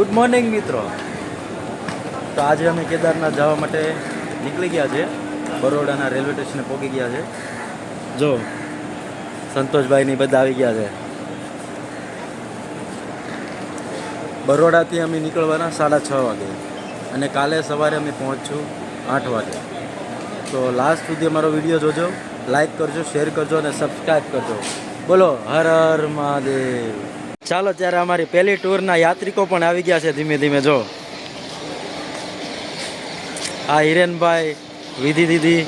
Good morning મિત્રો. તો આજે અમે કેદારનાથ જવા માટે નીકળી ગયા છે. બરોડાના રેલવે સ્ટેશને પહોંચી ગયા છે. જો, સંતોષભાઈની બધા આવી ગયા છે. બરોડાથી અમે નીકળવાના સાડા છ વાગે અને કાલે સવારે અમે પહોંચશું આઠ વાગે. તો લાસ્ટ સુધી અમારો વીડિયો જોજો લાઈક કરજો શેર કરજો અને સબસ્ક્રાઈબ કરજો. બોલો, હર હર મહાદેવ. ચાલો ત્યારે અમારી પહેલી ટૂરના યાત્રિકો પણ આવી ગયા છે ધીમે ધીમે જો. આ હિરેનભાઈ વિધિ દીદી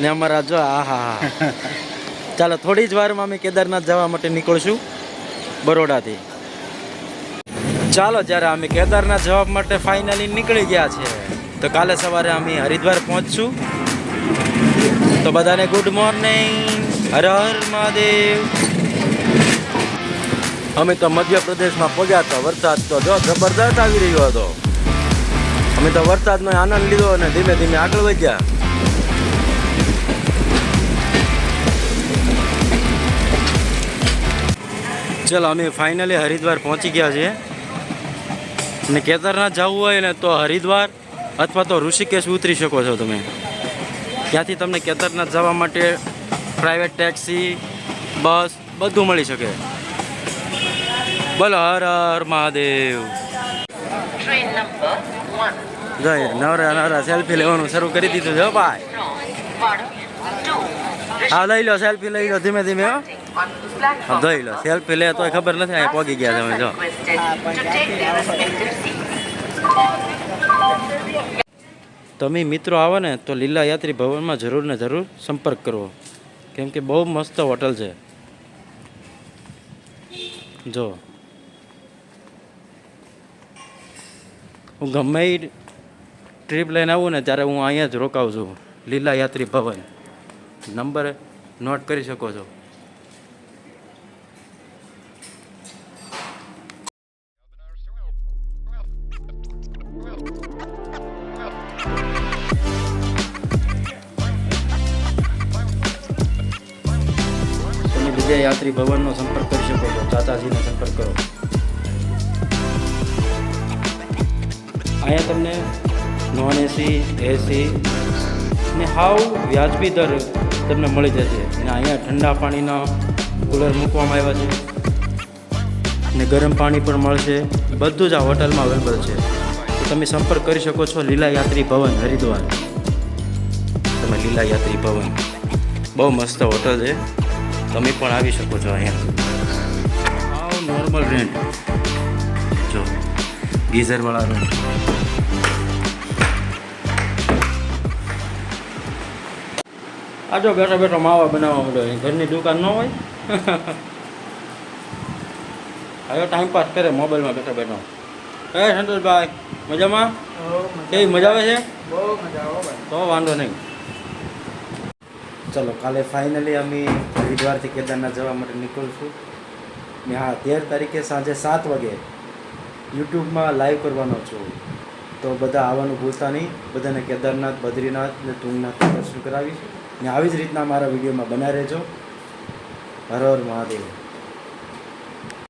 ને અમારા જો આ હા હા ચાલો થોડી જ વારમાં અમે કેદારનાથ જવા માટે નીકળશું બરોડાથી. ચાલો જ્યારે અમે કેદારનાથ જવા માટે ફાઇનલી નીકળી ગયા છે તો કાલે સવારે અમે હરિદ્વાર પહોંચશું. તો બધાને ગુડ મોર્નિંગ હર હર મહાદેવ. અમે તો મધ્યપ્રદેશમાં પહોંચ્યા હતા. વરસાદ તો જો જબરદસ્ત આવી રહ્યો હતો. અમે તો વરસાદનો આનંદ લીધો અને ધીમે ધીમે આગળ વધ્યા. ચલો, અમે ફાઇનલી હરિદ્વાર પહોંચી ગયા છીએ. અને કેદારનાથ જવું હોય ને તો હરિદ્વાર અથવા તો ઋષિકેશ ઉતરી શકો છો તમે. ત્યાંથી તમને કેદારનાથ જવા માટે પ્રાઇવેટ ટેક્સી બસ બધું મળી શકે. બોલો હર હર મહાદેવ જય નવરા નવરા સેલ્ફી લેવાનું શરૂ કરી દીધું છે ભાઈ. હા લઈ લો સેલ્ફી લઈ લો ધીમે ધીમે platform. લો સેલ્ફી લે તોય ખબર નથી અહીં પહોંચી ગયા તમે જો. તમે મિત્રો આવો ને તો લીલા યાત્રી ભવનમાં જરૂર ને જરૂર સંપર્ક કરવો કેમ કે બહુ મસ્ત હોટલ છે જો હું ગમે ટ્રીપ લઈને આવું ને ત્યારે હું અહીંયા જ રોકાઉં છું, લીલા યાત્રી ભવન. નંબર નોટ કરી શકો છો. બીજા યાત્રી ભવનનો સંપર્ક કરી શકો છો, ચાચાજીનો સંપર્ક કરો. અહીંયા તમને નોન એસી એસી ને હાવ વ્યાજબી દર તમને મળી જશે. અને અહીંયા ઠંડા પાણીના કુલર મૂકવામાં આવ્યા છે. ને ગરમ પાણી પણ મળશે. બધું જ આ હોટલમાં અવેલેબલ છે. તમે સંપર્ક કરી શકો છો લીલા યાત્રી ભવન, હરિદ્વાર. તમે લીલા યાત્રી ભવન. બહુ મસ્ત હોટલ છે. તમે પણ આવી શકો છો અહીંયા. નોર્મલ રેન્ટ જો, ગીઝરવાળા રૂમ આ જો બેઠો બેઠો માવા બનાવવા માંડ્યો ઘરની દુકાન ન હોય? હવે ટાઈમ પાસ કરે મોબાઈલમાં બેઠો બેઠો. હે સંતોષભાઈ મજામાં? કેવી મજા આવે છે? બહુ મજા આવે તો વાંધો નહીં. ચલો કાલે ફાઇનલી અમે હરિદ્વારથી કેદારનાથ જવા માટે નીકળશું. ને હા તેર તારીખે સાંજે સાત વાગે યુટ્યુબમાં લાઈવ કરવાનો છું. તો બધા આવવાનું ભૂલતા નહીં. બધાને કેદારનાથ, બદ્રીનાથ ને તુંગનાથ દર્શન કરાવીશ. ને આવી જ રીતના મારા વિડીયોમાં બના રહેજો. હર હર મહાદેવ.